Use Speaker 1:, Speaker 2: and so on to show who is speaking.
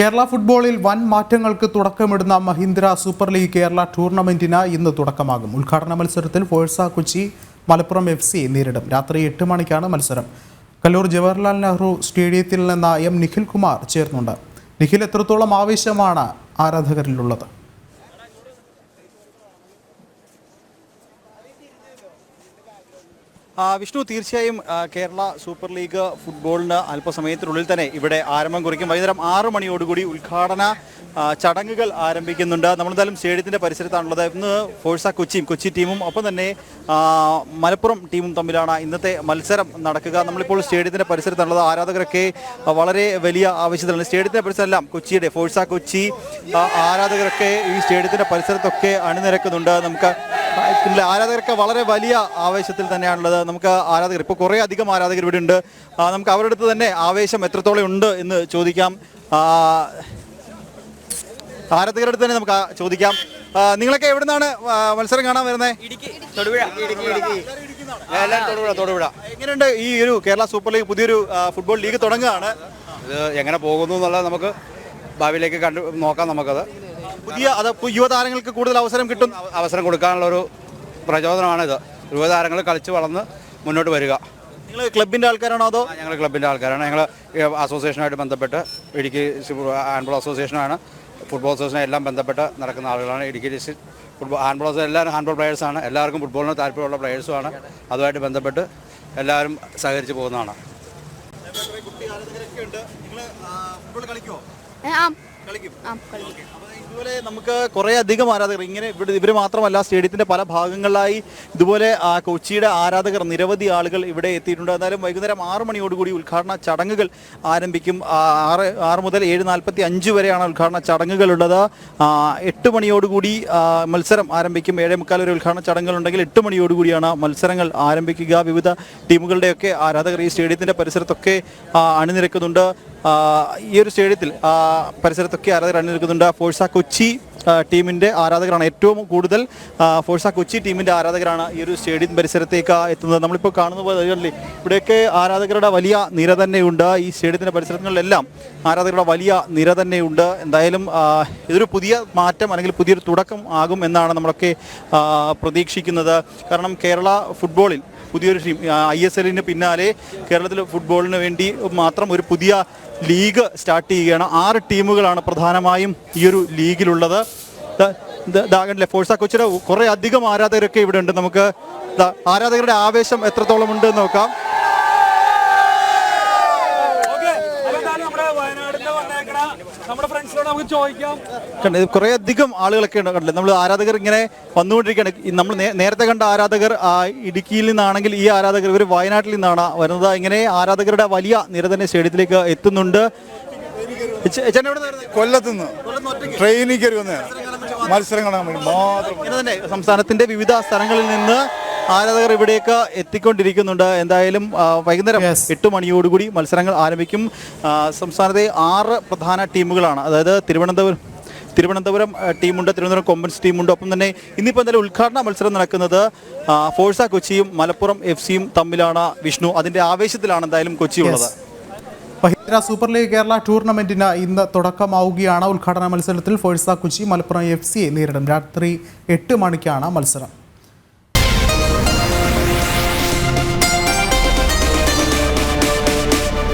Speaker 1: കേരള ഫുട്ബോളിൽ വൻ മാറ്റങ്ങൾക്ക് തുടക്കമിടുന്ന മഹീന്ദ്ര സൂപ്പർ ലീഗ് കേരള ടൂർണമെന്റിന് ഇന്ന് തുടക്കമാകും. ഉദ്ഘാടന മത്സരത്തിൽ Forca Kochi Malappuram F C നേരിടും. രാത്രി എട്ട് മണിക്കാണ് മത്സരം. കല്ലൂർ ജവഹർലാൽ നെഹ്റു സ്റ്റേഡിയത്തിൽ നിന്ന് എം നിഖിൽ കുമാർ ചേർന്നുണ്ട് നിഖിൽ എത്രത്തോളം ആവേശമാണ് ആരാധകരിലുള്ളത്?
Speaker 2: വിഷ്ണു തീർച്ചയായും കേരള സൂപ്പർ ലീഗ് ഫുട്ബോളിന് അല്പസമയത്തിനുള്ളിൽ തന്നെ ഇവിടെ ആരംഭം കുറിക്കും. വൈകുന്നേരം ആറ് മണിയോടുകൂടി ഉദ്ഘാടന ചടങ്ങുകൾ ആരംഭിക്കുന്നുണ്ട്. നമ്മളെന്തായാലും സ്റ്റേഡിയത്തിന്റെ പരിസരത്താണുള്ളത്. ഇന്ന് ഫോഴ്സ കൊച്ചിയും കൊച്ചി ടീമും ഒപ്പം തന്നെ മലപ്പുറം ടീമും തമ്മിലാണ് ഇന്നത്തെ മത്സരം നടക്കുക. നമ്മളിപ്പോൾ സ്റ്റേഡിയത്തിന്റെ പരിസരത്താണുള്ളത്. ആരാധകരൊക്കെ വളരെ വലിയ ആവശ്യത്തിലാണ്. സ്റ്റേഡിയത്തിന്റെ പരിസരമെല്ലാം കൊച്ചിയുടെ ഫോഴ്സ കൊച്ചി ആരാധകരൊക്കെ ഈ സ്റ്റേഡിയത്തിന്റെ പരിസരത്തൊക്കെ അണിനിരക്കുന്നുണ്ട്. നമുക്ക് പിന്നെ ആരാധകരൊക്കെ വളരെ വലിയ ആവേശത്തിൽ തന്നെയാണുള്ളത്. നമുക്ക് ആരാധകർ ഇപ്പോൾ കുറേ അധികം ആരാധകർ ഇവിടെ ഉണ്ട്. നമുക്ക് അവരുടെ അടുത്ത് തന്നെ ആവേശം എത്രത്തോളം ഉണ്ട് എന്ന് ചോദിക്കാം. ആരാധകരുടെ അടുത്ത് തന്നെ നമുക്ക് ചോദിക്കാം. നിങ്ങളൊക്കെ എവിടെ നിന്നാണ് മത്സരം കാണാൻ വരുന്നത് എങ്ങനെയുണ്ട് ഈ ഒരു കേരള സൂപ്പർ ലീഗ് പുതിയൊരു ഫുട്ബോൾ ലീഗ് തുടങ്ങുകയാണ്?
Speaker 3: ഇത് എങ്ങനെ പോകുന്നു എന്നുള്ളത് നമുക്ക് ഭാവിയിലേക്ക് കണ്ടു നോക്കാം നമുക്കത്.
Speaker 2: പുതിയ അത് യുവതാരങ്ങൾക്ക് കൂടുതൽ അവസരം കിട്ടും.
Speaker 3: അവസരം കൊടുക്കാനുള്ള ഒരു പ്രചോദനമാണിത്. യുവതാരങ്ങൾ കളിച്ച് വളർന്ന് മുന്നോട്ട് വരിക.
Speaker 2: നിങ്ങൾ ക്ലബിന്റെ ആൾക്കാരാണോ അതോ?
Speaker 3: ഞങ്ങൾ ക്ലബിന്റെ ആൾക്കാരാണ്. ഞങ്ങൾ അസോസിയേഷനുമായിട്ട് ബന്ധപ്പെട്ട് ഇടുക്കി ഹാൻഡ്ബോൾ അസോസിയേഷനാണ് ഫുട്ബോൾ അസോസിയേഷൻ എല്ലാം ബന്ധപ്പെട്ട് നടക്കുന്ന ആളുകളാണ്. ഇടുക്കി ഡിസ്ട്രിക്ട് ഫുട്ബോൾ ഹാൻഡ്ബോൾ എല്ലാവരും ഹാൻഡ്ബോൾ പ്ലെയേഴ്സാണ് എല്ലാവർക്കും ഫുട്ബോളിന് താല്പര്യമുള്ള പ്ലെയേഴ്സുമാണ് അതുമായിട്ട് ബന്ധപ്പെട്ട് എല്ലാവരും സഹകരിച്ച് പോകുന്നതാണ്.
Speaker 2: ഫുട്ബോൾ കളിക്കുമോ കളിക്കും.
Speaker 4: ആ കളിക്കും
Speaker 2: ഇതുപോലെ നമുക്ക് കുറേ അധികം ആരാധകർ ഇങ്ങനെ ഇവിടെ ഇവർ മാത്രമല്ല സ്റ്റേഡിയത്തിന്റെ പല ഭാഗങ്ങളിലായി ഇതുപോലെ ആ, കൊച്ചിയുടെ ആരാധകർ നിരവധി ആളുകൾ ഇവിടെ എത്തിയിട്ടുണ്ട്. എന്നാലും വൈകുന്നേരം ആറ് മണിയോടുകൂടി ഉദ്ഘാടന ചടങ്ങുകൾ ആരംഭിക്കും. ആ, ആറ് ആറ് മുതൽ ഏഴ് നാൽപ്പത്തി അഞ്ച് വരെയാണ് ഉദ്ഘാടന ചടങ്ങുകളുള്ളത്. ആ, എട്ട് മണിയോടുകൂടി ആ, മത്സരം ആരംഭിക്കും. ഏഴേ മുക്കാൽ വരെ ഉദ്ഘാടന ചടങ്ങുകളുണ്ടെങ്കിൽ എട്ട് മണിയോടുകൂടിയാണ് മത്സരങ്ങൾ ആരംഭിക്കുക. വിവിധ ടീമുകളുടെയൊക്കെ ആരാധകർ ഈ സ്റ്റേഡിയത്തിന്റെ പരിസരത്തൊക്കെ ആ, അണിനിരക്കുന്നുണ്ട്. ആ, ഈ ഒരു സ്റ്റേഡിയത്തിൽ ആ, പരിസരത്തൊക്കെ ആരാധകർ അണിനിരക്കുന്നുണ്ട്. ഫോഴ്സ കൊച്ചി ടീമിന്റെ ആരാധകരാണ് ഏറ്റവും കൂടുതൽ ഫോഴ്സ കൊച്ചി ടീമിന്റെ ആരാധകരാണ് ഈ ഒരു സ്റ്റേഡിയം പരിസരത്തേക്ക് എത്തുന്നത്. നമ്മളിപ്പോൾ കാണുന്ന പോലെ ഇവിടെയൊക്കെ ആരാധകരുടെ വലിയ നിര തന്നെയുണ്ട്. ഈ സ്റ്റേഡിയത്തിന്റെ പരിസരങ്ങളിലെല്ലാം ആരാധകരുടെ വലിയ നിര തന്നെയുണ്ട്. എന്തായാലും ഇതൊരു പുതിയ മാറ്റം അല്ലെങ്കിൽ പുതിയൊരു തുടക്കം ആകും എന്നാണ് നമ്മളൊക്കെ പ്രതീക്ഷിക്കുന്നത്. കാരണം കേരള ഫുട്ബോളിൽ പുതിയൊരു ടീം ഐ എസ് എല്ലിന് പിന്നാലെ കേരളത്തിൽ ഫുട്ബോളിന് വേണ്ടി മാത്രം ഒരു പുതിയ ലീഗ് സ്റ്റാർട്ട് ചെയ്യുകയാണ്. ആറ് ടീമുകളാണ് പ്രധാനമായും ഈ ഒരു ലീഗിലുള്ളത്. കണ്ടില്ലേ ഫോഴ്സ കൊച്ചിയുടെ കുറേ അധികം ആരാധകരൊക്കെ ഇവിടെ ഉണ്ട്. നമുക്ക് ആരാധകരുടെ ആവേശം എത്രത്തോളം ഉണ്ട് നോക്കാം. കണ്ടത് കുറേ അധികം ആളുകളൊക്കെ ഉണ്ട് കണ്ടില്ലേ? നമ്മൾ ആരാധകർ ഇങ്ങനെ വന്നുകൊണ്ടിരിക്കുകയാണ്. നമ്മൾ നേരത്തെ കണ്ട ആരാധകർ ഇടുക്കിയിൽ നിന്നാണെങ്കിൽ ഈ ആരാധകർ ഇവർ വയനാട്ടിൽ നിന്നാണ് വരുന്നത്. ഇങ്ങനെ ആരാധകരുടെ വലിയ നിര തന്നെ സ്റ്റേഡിയത്തിലേക്ക് എത്തുന്നുണ്ട്?
Speaker 5: കൊല്ലത്തുനിന്ന്? ട്രെയിനിൽ കയറി വന്നേ മത്സരം കാണാൻ വേണ്ടി മാത്രം.
Speaker 2: സംസ്ഥാനത്തിന്റെ വിവിധ സ്ഥലങ്ങളിൽ നിന്ന് ആരാധകർ ഇവിടെയൊക്കെ എത്തിക്കൊണ്ടിരിക്കുന്നുണ്ട്. എന്തായാലും വൈകുന്നേരം. എട്ട് മണിയോടുകൂടി മത്സരങ്ങൾ ആരംഭിക്കും. സംസ്ഥാനത്തെ ആറ് പ്രധാന ടീമുകളാണ്. അതായത് തിരുവനന്തപുരം തിരുവനന്തപുരം ടീമുണ്ട് തിരുവനന്തപുരം കൊമ്പൻസ് ടീമുണ്ട്. ഒപ്പം തന്നെ ഇന്നിപ്പോൾ എന്തായാലും ഉദ്ഘാടന മത്സരം നടക്കുന്നത് ഫോഴ്സ കൊച്ചിയും മലപ്പുറം എഫ് സിയും തമ്മിലാണ് വിഷ്ണു. അതിന്റെ ആവേശത്തിലാണ് എന്തായാലും കൊച്ചി ഉള്ളത്.
Speaker 1: മഹീന്ദ്ര സൂപ്പർ ലീഗ് കേരള ടൂർണമെന്റിന് ഇന്ന് തുടക്കമാവുകയാണ് ഉദ്ഘാടന മത്സരത്തിൽ ഫോഴ്സ കൊച്ചി മലപ്പുറം എഫ് സിയെ നേരിടും. രാത്രി എട്ട് മണിക്കാണ് മത്സരം.